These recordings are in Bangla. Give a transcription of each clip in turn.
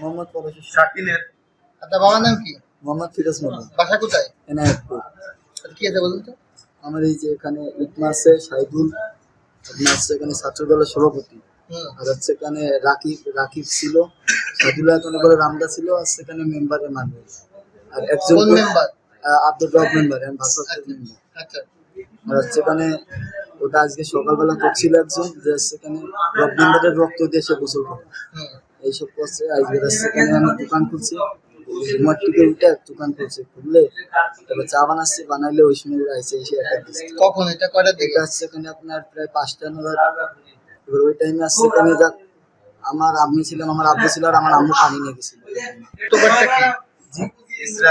মোহাম্মদ পরশের শাকিলের। আপনার বাবার নাম কি? মোহাম্মদ ফিরোজ নবী বাসা কোথায়? এনায়তপুর। আচ্ছা, কি আছে বলুন তো? আমার এই যে এখানে ইট মার্সে সাইদুল হচ্ছে এখানে ছাত্র দলের সভাপতি আর হচ্ছে এখানে রাকিব রাকিব ছিল। সাইদুল্লাহ এখানে বলে রামদা ছিল আর সেখানে মেম্বারের মানুষ। আর একজন মেম্বার আব্দুল রব মেম্বার আমি ভাষা মেম্বার আচ্ছা। আর হচ্ছে এখানে ওটা আজকে সকালবেলা করছিল একজন যে সেখানে রব মেম্বারের রক্ত দিয়ে সে গোসল করে। এইসব করছে আজকে সেখানে আমি দোকান খুলছি। ঘুমার থেকে উঠে দোকান খুলছে খুললে তারপর চা বানাচ্ছি বানাইলে ওই সময় ওরা এসে এসে একটা দিচ্ছে। কখন? এটা কয়টার দিকে? এটা এখানে আপনার প্রায় পাঁচটা নাগাদ। এবার ওই টাইমে আসছে এখানে যাক আমার আম্মি ছিলাম আমার আব্বু ছিল আর আমার আম্মু পানি নিয়ে গেছিল। সূত্রপাতটা কি?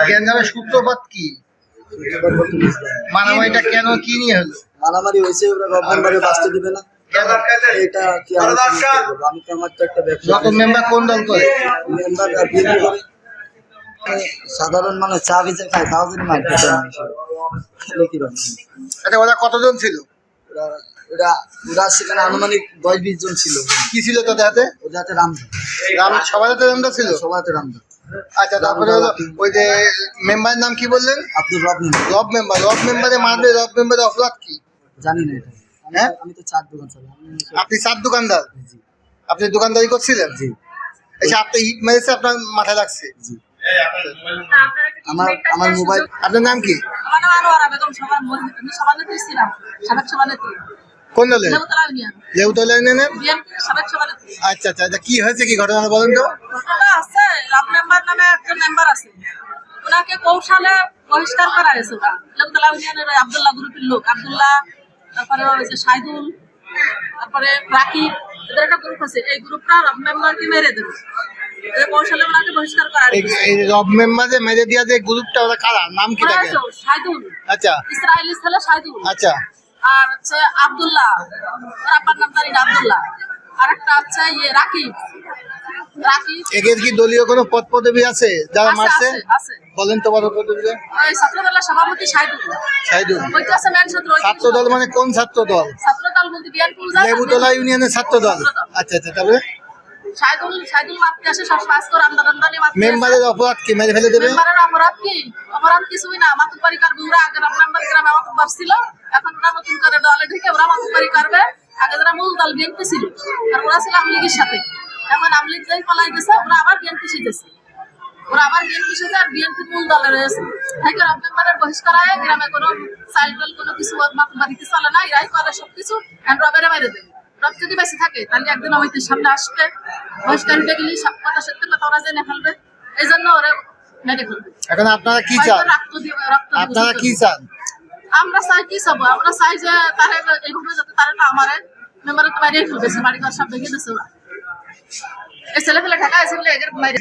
জ্ঞান সূত্রপাত কি? মারামারিটা কেন? কি নিয়ে হলো? মারামারি হয়েছে ওরা বাঁচতে দিবে না। এটা কি আমি কি বলব? আমি তো আমার তো একটা ব্যবসা মেম্বার কোন দল করে? মেম্বার করে। সাধারণ মানুষ চা বেচে খায়। খেলে কীরকম আচ্ছা ওরা কতজন ছিল? ওরা সেখানে আনুমানিক দশ বিশ জন ছিল। কি ছিল তোদের হাতে? ওদের হাতে রামধন। রাম সবার হাতে রামদা ছিল? সবার হাতে রামধন। আচ্ছা তারপরে হলো ওই যে মেম্বারের নাম কি বললেন? আব্দুল রব মেম্বার। রব মেম্বার রব মেম্বারে মারবে রব মেম্বারের অপরাধ কি? জানি না এটা। হ্যাঁ? আমি তো চার দোকান চালাই। আপনি চার দোকানদার? জি আপনি দোকানদারি করছিলেন? জি। এসে আপনি হিট মেরেছে আপনার মাথায় লাগছে জি। আমার আমার মোবাইল আপনার নাম কি? আমার নাম আনোয়ারা বেগম সবার আমি সভানেত্রী ছিলাম। সাবেক সভানেত্রী। কোন দলের লেউতলা ইউনিয়নের বিএনপি সাবেক সভানেত্রী। আচ্ছা আচ্ছা। আচ্ছা কি হয়েছে কি ঘটনা বলেন তো? ঘটনা আছে রাব মেম্বার নামে একজন মেম্বার আছে। ওনাকে কৌশলে বহিষ্কার করা হয়েছে ওরা লেবতলা ইউনিয়নের আব্দুল্লাহ গ্রুপের লোক। আব্দুল্লাহ তারপরে ওই যে সাইদুল তারপরে রাকিব এদের একটা গ্রুপ আছে। এই গ্রুপটা রব মেম্বারকে মেরে দেবে। এই কৌশলে ওনাকে বহিষ্কার করা এই রব মেম্বার যে মেরে দিয়া যে গ্রুপটা ওরা কারা? নাম কি থাকে সাইদুল। আচ্ছা। ইসরায়েলি ছেলে সাইদুল। আচ্ছা। আর হচ্ছে আব্দুল্লাহ। ওর আব্বার নাম জানি আব্দুল্লাহ। আর একটা হচ্ছে ইয়ে রাকিব। রাকিব। এদের কি দলীয় কোনো পদ পদবি আছে? যারা মারছে? আছে আছে। বলেন তো পদ পদবি ওই ছাত্রদলের সভাপতি সাইদুল। সাইদুল। ওইটা আছে মেন ছাত্র ছাত্র। দল মানে কোন ছাত্র দল ছাত্রদল বলতে বিএনপি লেবুতলা ইউনিয়নের ছাত্র দল আচ্ছা আচ্ছা তারপরে? সাইদুল সাইদুল মাপতে আসে সব কাজ করে আন্দোলন দানি মাপতে মেম্বারের অপরাধ কি? মেরে ফেলে দেবে? মেম্বারের অপরাধ কি? অপরাধ কিছুই না। মাতুবাড়ি করবে ওরা আগে মেম্বার গ্রামে মাতুবার ছিল এখন ওরা নতুন করে দলে ঢুকে ওরা করবে। আগে যারা মূল দল বিএনপি ছিল আর ওরা ছিল আমলিগের সাথে। এখন আমলিগ যাই পালাই গেছে ওরা আবার বিএনপি শিখেছে ওরা আবার বিএনপি সাথে আর বিএনপি মূল দলে রয়েছে থেকে রব মেম্বারের বহিষ্কার হয় গ্রামে কোনো সাইকেল কোনো কিছু বাড়িতে চলে না এরাই করে সবকিছু and রবেরে মেরে দেবে রব যদি বেঁচে থাকে তাহলে একদিন আমাদের সামনে আসবে। বহিষ্কার হয়ে গেলে সব কথা সত্য কথা ওরা জেনে ফেলবে। এই জন্য ওরা মেরে ফেলবে। এখন আপনারা কি চান? রক্ত দিয়ে রক্ত আপনারা কি চান? আমরা চাই কি সব আমরা চাই যে তারা এইভাবে যাতে তারা না আমারে মেম্বারে তো বাইরে ফেলতেছে বাড়ি ঘর সব ভেঙে দিয়েছে ওরা। এই ছেলে ফেলে ঢাকা আছে বলে এদের বাইরে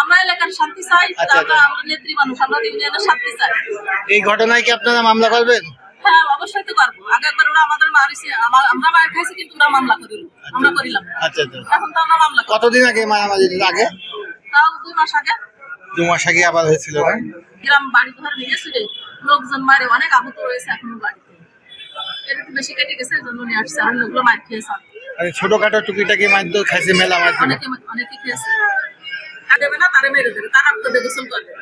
আমরা এলাকার শান্তি চাই আচ্ছা, আমরা আচ্ছা। নেত্রী মানুষ আমরা ইউনিয়নের শান্তি চাই। এই ঘটনায় কি আপনারা মামলা করবেন? হ্যাঁ অবশ্যই তো আগে একবার ওরা আমাদের মারিছে আমরা মার খাইছি কিন্তু ওরা মামলা করিল। আমরা করিলাম। আচ্ছা আচ্ছা। এখন তো আমরা মামলা কতদিন আগে মারামারি আগে? তাও দুই মাস আগে। দু মাস আগে আবার হয়েছিল গ্রাম বাড়ি ঘর ভেঙেছিল লোকজন মারে অনেক আহত রয়েছে এখনও বাড়িতে। এটা একটু বেশি কেটে গেছে জন্য নিয়ে আসছে আর লোকগুলো মার খেয়েছে ছোটখাটো টুকিটাকি মারধর খাইছে মেলা মারধর অনেকে অনেকে খেয়েছে। দেবে না তারে মেরে দেবে তার রক্ত দিয়ে গোসল করবে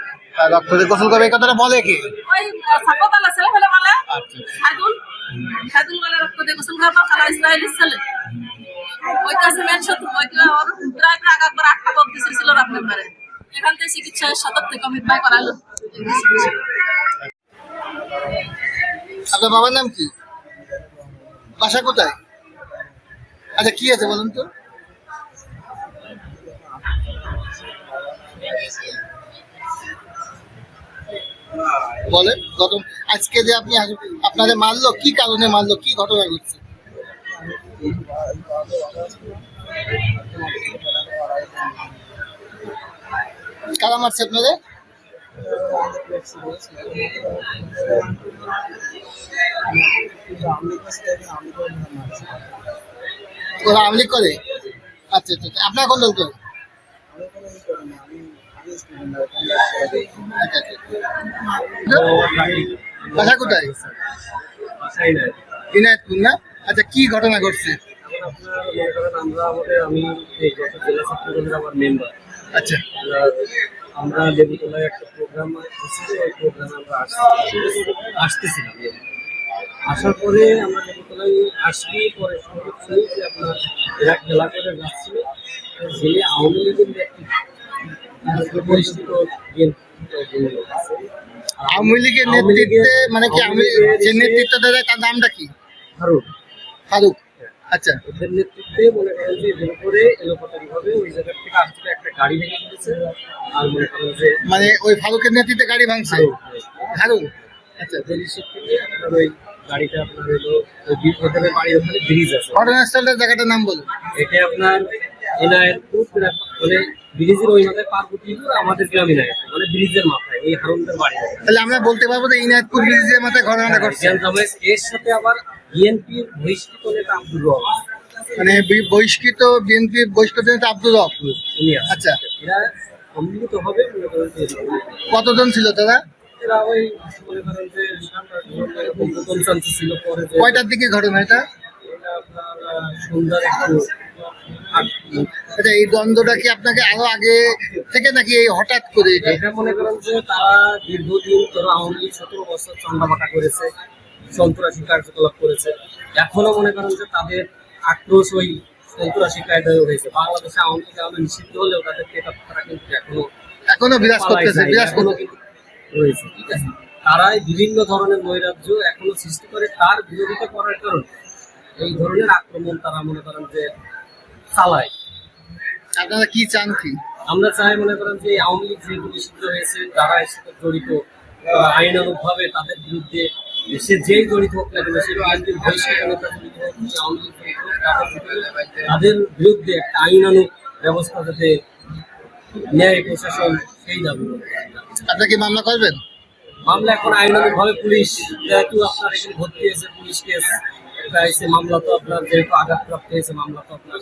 রক্ত দিয়ে গোসল করবে এই কথাটা বলে কি? ওই সাপতালা ছেলে ফেলে বলে। আচ্ছা সাইদুল সাইদুল বলে রক্ত দিয়ে গোসল করব কালা ইসরায়েলের ছেলে। ওই কাছে মেন শত্রু ওই ওর প্রায় প্রায় একবার আটটা কপ দিছিল রাত মেম্বারে এখান থেকে চিকিৎসা সদর থেকে ভাই করালো। আপনার বাবার নাম কি? বাসা কোথায়? আচ্ছা কি আছে বলুন তো? বলেন, গত আজকে যে আপনি আপনাদের মারলো, কি কারণে মারলো, কি ঘটনা ঘটছে? কারা মারছে আপনাদের? ওরা আমলি করে? আচ্ছা আচ্ছা আচ্ছা। আপনার কোন দল করে আচ্ছা, আচ্ছা। বাসা কোথায়? দিনাজপুর না? আচ্ছা কি ঘটনা ঘটছে? করেন আমরা আমি জেলা ছাত্র আমার মেম্বার আচ্ছা। আমরা লেবুতলায় একটা প্রোগ্রাম ওই প্রোগ্রামে আমরা আসতেছিলাম। আসার পরে আমরা লেবুতলায় আসি পরে সংবাদ শুনি যে আপনার এরা খেলা করে যাচ্ছিল আওয়ামী লীগের পরিচিত। আর আওয়ামী লীগের নেতৃত্বে মানে কি আওয়ামী যে- নেতৃত্ব দেয় তার নামটা কি? ফারুক। ফারুক। আচ্ছা। ওদের নেতৃত্বে মনে করেন যে এলোপাতারি ভাবে ওই জায়গা থেকে একটা গাড়ি ভেঙে আর মনে করেন যে মানে ওই ফারুকের নেতৃত্বে গাড়ি ভাঙছে? হারুন আচ্ছা। থেকে আপনার ওই গাড়িটা আপনার হলো ওদের বাড়ির ওখানে ব্রিজ আছে। ঘটনাস্থলটার জায়গাটার নাম বলুন। এটা আপনার এনায়তপুর মানে ব্রিজের ওই মাথায় পার্বতীপুর আমাদের গ্রাম এনায়তপুর মানে ব্রিজের মাথায় ওই হারুনদের বাড়ি। তাহলে আমরা বলতে পারব যে ইনায়তপুর ব্রিজের মাথায় ঘটনাটা ঘটছে। গ্যাঞ্জামে এর সাথে আবার বিএনপির বহিষ্কৃত নেতা আব্দুর রহমান মানে বহিষ্কৃত বিএনপির বহিষ্কৃত নেতা আচ্ছা। এরা সম্মিলিত হবে কতজন ছিল তারা? কয়টার দিকে ঘটনা এটা? আচ্ছা এই দ্বন্দ্বটা কি আপনাকে আরও আগে থেকে নাকি এই হঠাৎ করে এটা? মনে করেন যে তারা দীর্ঘদিন ধরে আওয়ামী লীগ সতেরো বছর চান্দাবাটা করেছে। সন্ত্রাসী কার্যকলাপ করেছে। এখনও মনে করেন যে তাদের আক্রোশ ওই সন্ত্রাসী কায়দায় রয়েছে বাংলাদেশে আওয়ামী লীগ আমাদের নিষিদ্ধ হলেও তাদের তারা কিন্তু এখনও এখনও বিরাজ করতেছে বিরাজ রয়েছে ঠিক আছে? তারাই বিভিন্ন ধরনের নৈরাজ্য এখনও সৃষ্টি করে তার বিরোধিতা করার কারণে এই ধরনের আক্রমণ তারা মনে করেন যে চালায়। আপনারা কি চান কি? আমরা চাই মনে করেন যে আওয়ামী লীগ যেগুলো নিষিদ্ধ হয়েছে তারা এর সাথে জড়িত আইনানুগ ভাবে তাদের বিরুদ্ধে সে যেই জড়িত হোক না কেন সে বিএনপির বহিষ্কৃত নেতা জড়িত হোক কি আওয়ামী লীগ জড়িত হোক, তাদের বিরুদ্ধে- একটা আইনানুগ ব্যবস্থা যাতে ন্যায় প্রশাসন সেই দাবি করে। কি মামলা করবেন মামলা এখন আইনানুগ ভাবে পুলিশ যেহেতু আপনার এখানে ভর্তি হয়েছে পুলিশ কেস মামলা তো আপনার যেহেতু আঘাতপ্রাপ্ত হয়েছে মামলা তো আপনার।